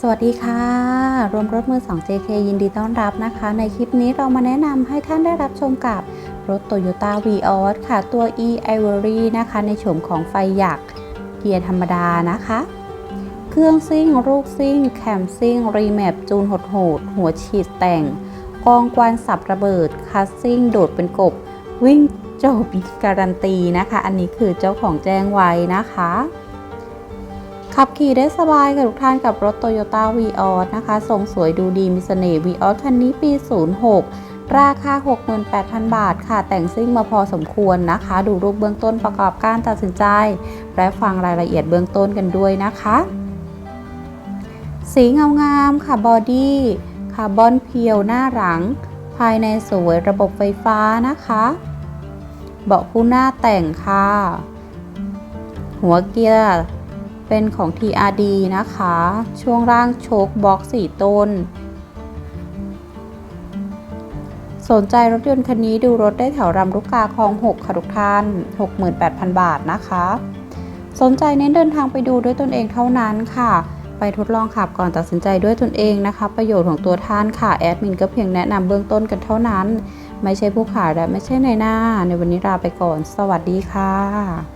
สวัสดีค่ะ รวมรถมือ 2 JK ยินดีต้อนรับนะคะ ในคลิปนี้เรามาแนะนำให้ท่านได้รับชมกับรถ Toyota Vios ค่ะ ตัว e Ivory นะคะ ในโฉมของไฟหยัก เกียร์ธรรมดานะคะ เครื่องซิ่งลูกซิ่ง แคมซิ่ง รีแมปจูนหดโหด หัวฉีดแต่ง กองกวนสับระเบิด คัสซิ่ง โดดเป็นกบ วิ่งจบการันตีนะคะ อันนี้คือเจ้าของแจ้งไว้นะคะ ขับขี่ได้สบายค่ะทุกท่านกับรถ Toyota Vios นะคะทรงสวยดูดีมีเสน่ห์ Vios คันนี้ปี 06 ราคา 68,000 บาทค่ะ แต่งซิ่งมาพอสมควรนะคะ ดูรูปเบื้องต้นประกอบการตัดสินใจ และฟังรายละเอียดเบื้องต้นกันด้วยนะคะ สีเงางามค่ะบอดี้คาร์บอนเพียวหน้าหลัง ภายในสวยระบบไฟฟ้านะคะ เบาะผู้หน้าแต่งค่ะ หัวเกียร์ เป็นของ TRD นะคะ ช่วงล่างโชคบล็อกสี่ต้น สนใจรถยนต์คันนี้ดูรถได้แถวรำลูกกาคลอง 6 ค่ะทุกท่าน 68,000 บาทนะคะ สนใจเน้นเดินทางไปดูด้วยตนเองเท่านั้นค่ะ ไปทดลองขับก่อนตัดสินใจด้วยตนเองนะคะ ประโยชน์ของตัวท่านค่ะ แอดมินก็เพียงแนะนำเบื้องต้นกันเท่านั้น ไม่ใช่ผู้ขายและไม่ใช่ในหน้า ในวันนี้ลาไปก่อน สวัสดีค่ะ